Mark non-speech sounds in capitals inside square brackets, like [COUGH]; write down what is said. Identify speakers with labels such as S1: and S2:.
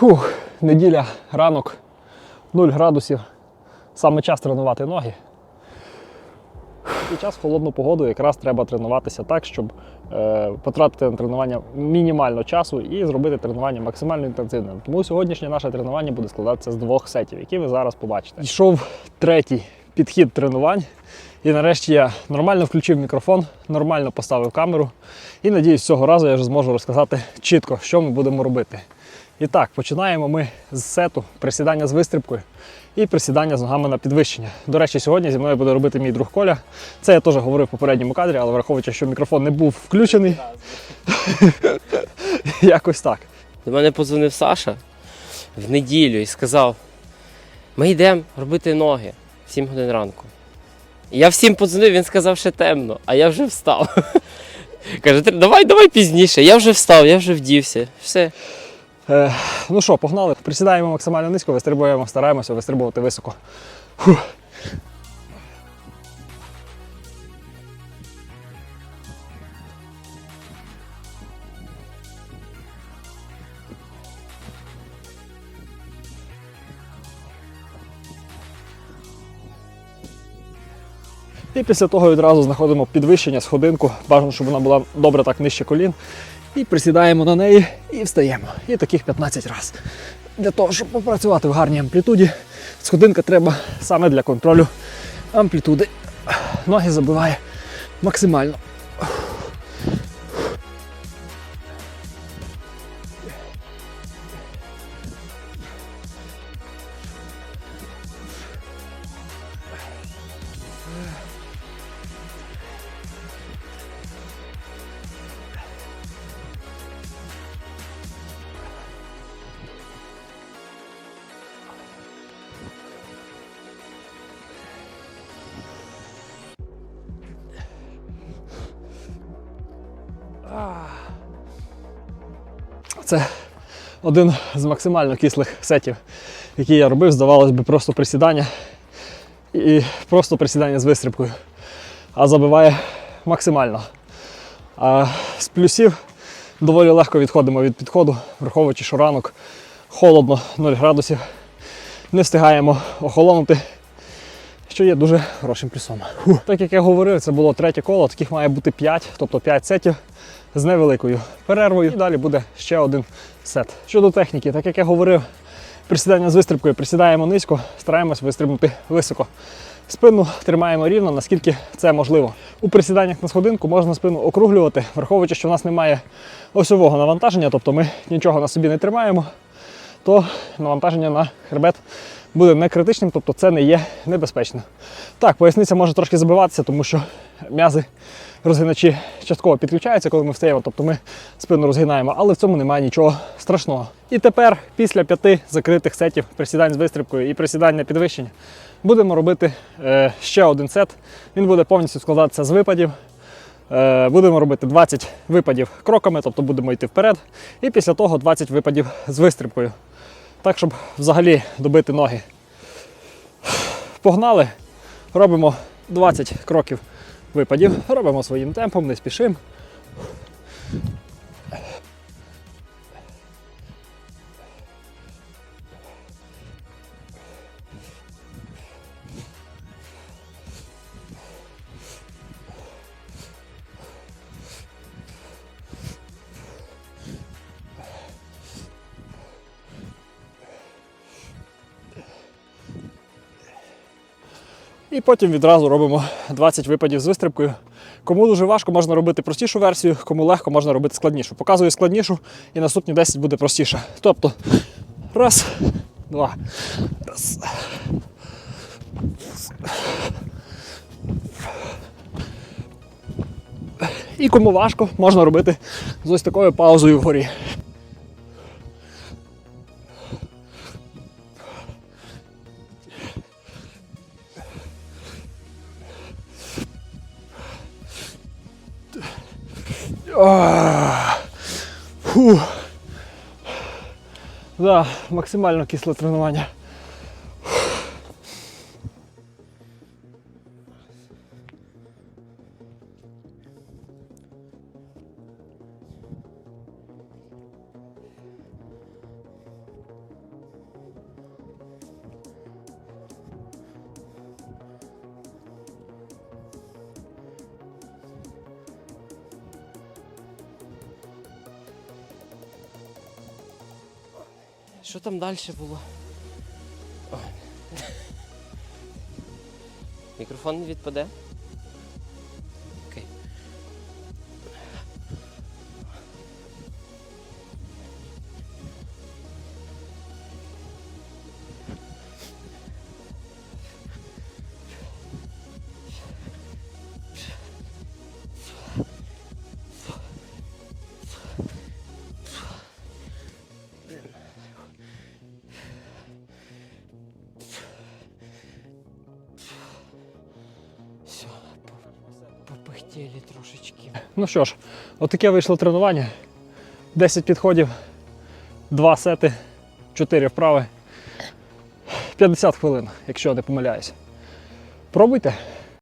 S1: Фух, неділя, ранок, 0 градусів. Саме час тренувати ноги. Під час холодну погоду якраз треба тренуватися так, щоб е, потратити на тренування мінімально часу і зробити тренування максимально інтенсивним. Тому сьогоднішнє наше тренування буде складатися з двох сетів, які ви зараз побачите. Йшов третій підхід тренувань. І нарешті я нормально включив мікрофон, нормально поставив камеру. І надіюсь, цього разу я вже зможу розказати чітко, що ми будемо робити. І так, починаємо ми з сету присідання з вистрибкою і присідання з ногами на підвищення. До речі, сьогодні зі мною буде робити мій друг Коля. Це я теж говорив в попередньому кадрі, але враховуючи, що мікрофон не був включений. [LAUGHS] Якось так.
S2: До мене подзвонив Саша в неділю і сказав: ми йдемо робити ноги в 7 годин ранку. Я всім подзвонив, він сказав, що темно, а я вже встав. [LAUGHS] Каже, давай, давай пізніше. Я вже встав, я вже вдівся. Все.
S1: Е, ну що, погнали. Присідаємо максимально низько, вистрибуємо, стараємося вистрибувати високо. Фух. І після того відразу знаходимо підвищення, сходинку. Бажано, щоб вона була добре так нижче колін. І присідаємо на неї і встаємо. І таких 15 разів. Для того, щоб попрацювати в гарній амплітуді, сходинка треба саме для контролю амплітуди. Ноги забиває максимально. Це один з максимально кислих сетів, які я робив. Здавалось би, просто присідання і просто присідання з вистрибкою. А забиває максимально. А з плюсів доволі легко відходимо від підходу, враховуючи, що ранок холодно, 0 градусів. Не встигаємо охолонути, що є дуже хорошим плюсом. Фух. Так як я говорив, це було третє коло, таких має бути 5, тобто 5 сетів з невеликою перервою. Далі буде ще один сет. Щодо техніки, так як я говорив, присідання з вистрибкою присідаємо низько, стараємось вистрибнути високо. Спину тримаємо рівно, наскільки це можливо. У присіданнях на сходинку можна спину округлювати, враховуючи, що в нас немає осьового навантаження, тобто ми нічого на собі не тримаємо, то навантаження на хребет буде не критичним, тобто це не є небезпечно. Так, поясниця може трошки забиватися, тому що м'язи розгиначі частково підключаються, коли ми встаємо, тобто ми спину розгинаємо, але в цьому немає нічого страшного. І тепер, після п'яти закритих сетів присідань з вистрибкою і присідань на підвищення, будемо робити е, ще один сет. Він буде повністю складатися з випадів. Е, будемо робити 20 випадів кроками, тобто будемо йти вперед. І після того 20 випадів з вистрибкою. Так, щоб взагалі добити ноги. Погнали, робимо 20 кроків випадів, робимо своїм темпом, не спішимо. І потім відразу робимо 20 випадів з вистрибкою. Кому дуже важко, можна робити простішу версію, кому легко, можна робити складнішу. Показую складнішу і наступні 10 буде простіше. Тобто, раз, два, раз. І кому важко, можна робити з ось такою паузою вгорі. Фу. Да, максимально кисле тренування.
S2: Що там далі було? Ой. [LAUGHS] Мікрофон не відпаде? Попихтіли трошечки.
S1: Ну що ж, отаке вийшло тренування. 10 підходів, 2 сети, 4 вправи. 50 хвилин, якщо не помиляюсь. Пробуйте.